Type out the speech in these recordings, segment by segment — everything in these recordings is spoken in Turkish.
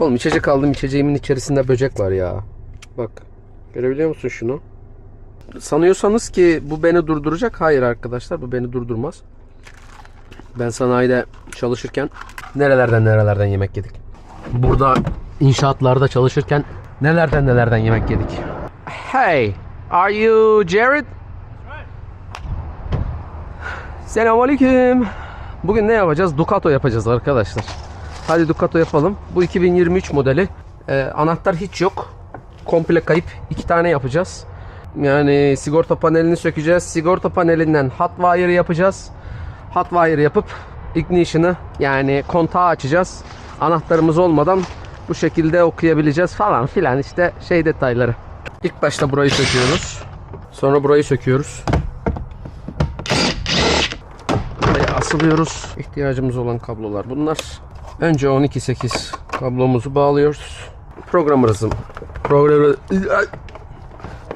Oğlum içecek aldım içeceğimin içerisinde böcek var ya. Bak. Görebiliyor musun şunu? Sanıyorsanız ki bu beni durduracak. Hayır arkadaşlar bu beni durdurmaz. Ben sanayide çalışırken nerelerden nerelerden yemek yedik. Burada inşaatlarda çalışırken nelerden nelerden yemek yedik. Hey, are you Jared? Selamünaleyküm. Bugün ne yapacağız? Ducato yapacağız arkadaşlar. Hadi Ducato yapalım. Bu 2023 modeli. Ee, anahtar hiç yok. Komple kayıp. iki tane yapacağız. Yani sigorta panelini sökeceğiz. Sigorta panelinden hot wire yapacağız. Hot wire yapıp ignition'ı yani kontağı açacağız. Anahtarımız olmadan bu şekilde okuyabileceğiz falan filan işte şey detayları. İlk başta burayı söküyoruz. Sonra burayı söküyoruz. Buraya asılıyoruz. İhtiyacımız olan kablolar bunlar. Önce 12.8 kablomuzu bağlıyoruz. Programımızı programı,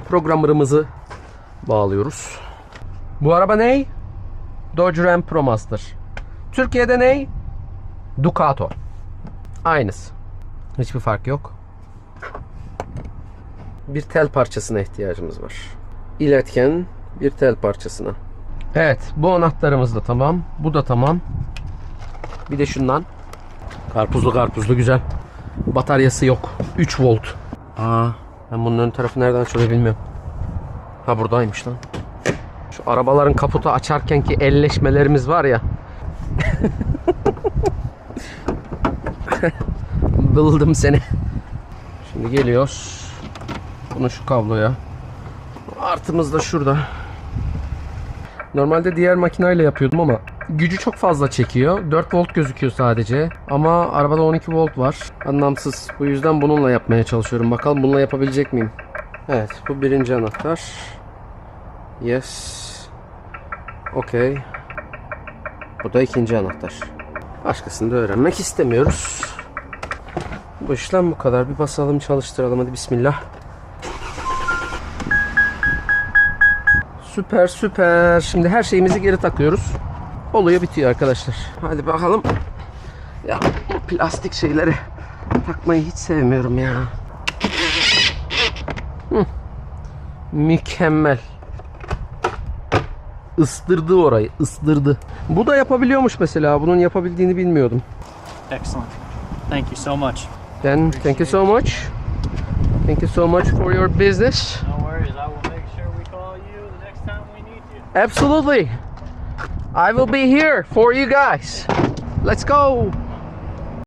programımızı bağlıyoruz. Bu araba ne? Dodge Ram Pro Master. Türkiye'de ne? Ducato. Aynısı. Hiçbir fark yok. Bir tel parçasına ihtiyacımız var. İletken bir tel parçasına. Evet, bu anahtarımız da tamam. Bu da tamam. Bir de şundan. Karpuzlu karpuzlu güzel. Bataryası yok. 3 volt. Aa, ben bunun ön tarafı nereden açılıyor bilmiyorum. Ha buradaymış lan. Şu arabaların kaputu açarkenki elleşmelerimiz var ya. Buldum seni. Şimdi geliyoruz. Bunu şu kabloya. Artımız da şurada. Normalde diğer makineyle yapıyordum ama gücü çok fazla çekiyor. 4 volt gözüküyor sadece. Ama arabada 12 volt var. Anlamsız. Bu yüzden bununla yapmaya çalışıyorum. Bakalım bununla yapabilecek miyim? Evet. Bu birinci anahtar. Yes. Okey. Bu da ikinci anahtar. Başkasını da öğrenmek istemiyoruz. Bu işlem bu kadar. Bir basalım çalıştıralım. Hadi bismillah. Süper süper. Şimdi her şeyimizi geri takıyoruz. Oluyor bitiyor arkadaşlar. Hadi bakalım. Ya bu plastik şeyleri takmayı hiç sevmiyorum ya. Hı. Mükemmel. Istırdı orayı, ıstırdı. Bu da yapabiliyormuş mesela. Bunun yapabildiğini bilmiyordum. Excellent. Thank you so much. Then thank you so much. Thank you so much for your business. No worries. I will make sure we call you the next time we need you. Absolutely. I will be here for you guys. Let's go.